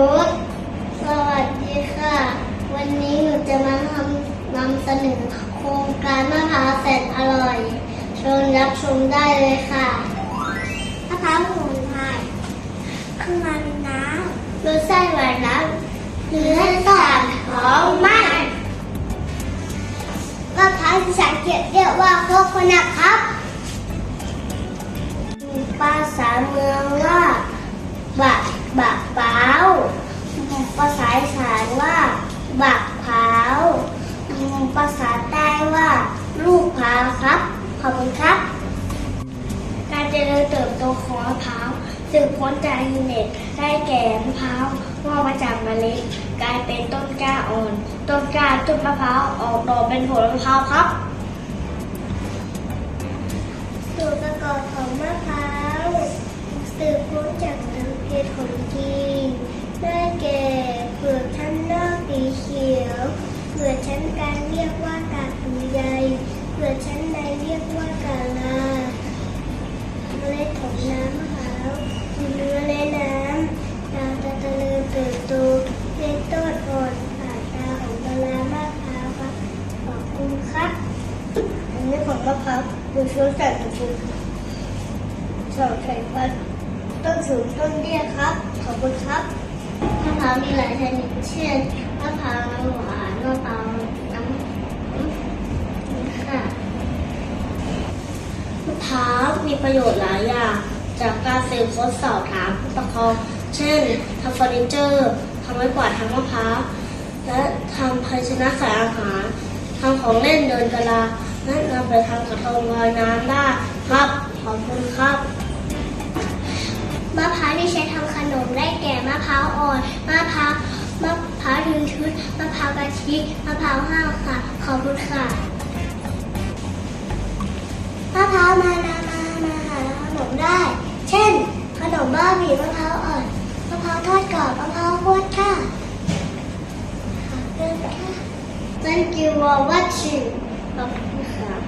รุตสวัสดีค่ะ วันนี้หนูจะมาทำนำเสนอโครงการมะพร้าวแสนอร่อยเชิญรับชมได้เลยค่ะมะพร้าวสมุนไพรขึ้นมาเป็นน้ำรสไส้หวานน้ำเนื้อสัตว์หอมมันมะพร้าวที่สังเกตเรียกว่าโคโคนัทครับภาษาเมืองว่าบักบักเปาภาษาอีสานว่า บักเผาวภาษาใต้ว่า ลูกพร้าวครับ ขอบคุณครับ การเจริญเติบโตของมะพร้าวสืบพ้นจากอินเน็ตได้แก่มะพร้าวงอกมาจากเมล็ดกลายเป็นต้นกล้าอ่อน ต้นกล้าต้นมะพร้าวออกดอกเป็นผลมะพร้าวครับ อันนี้ของมะพร้าวดูช่วยแต่งชุดสองไข่ฟันต้นสูงต้นเตี้ยครับ ขอบคุณครับมะพร้าวมีหลายชนิดเช่นมะพร้าวน้ำหวานมะพร้าวน้ำค่ะมะพร้าวมีประโยชน์หลายอย่าง จากการสืบค้นสอบถามผู้ปกครองเช่นทำเฟอร์นิเจอร์ทำไม้กวาดทางมะพร้าวและทำภาชนะใส่อาหารทำของเล่นเดินกะลา และนำไปทำกระทงลอยน้ำได้ครับ ขอบคุณครับ มะพร้าวที่ใช้ทำขนมได้แก่มะพร้าวอ่อน มะพร้าว มะพร้าวทึนทึนมะพร้าวกะทิ มะพร้าวห้าวค่ะ ขอบคุณค่ะ มะพร้าวมานามามาหาขนมได้ เช่น ขนมบ้าบีมะพร้าวอ่อน มะพร้าวทอดกรอบ มะพร้าวโคตรค่ะขอบคุณค่ะ Thank you for watching. 呃四十啊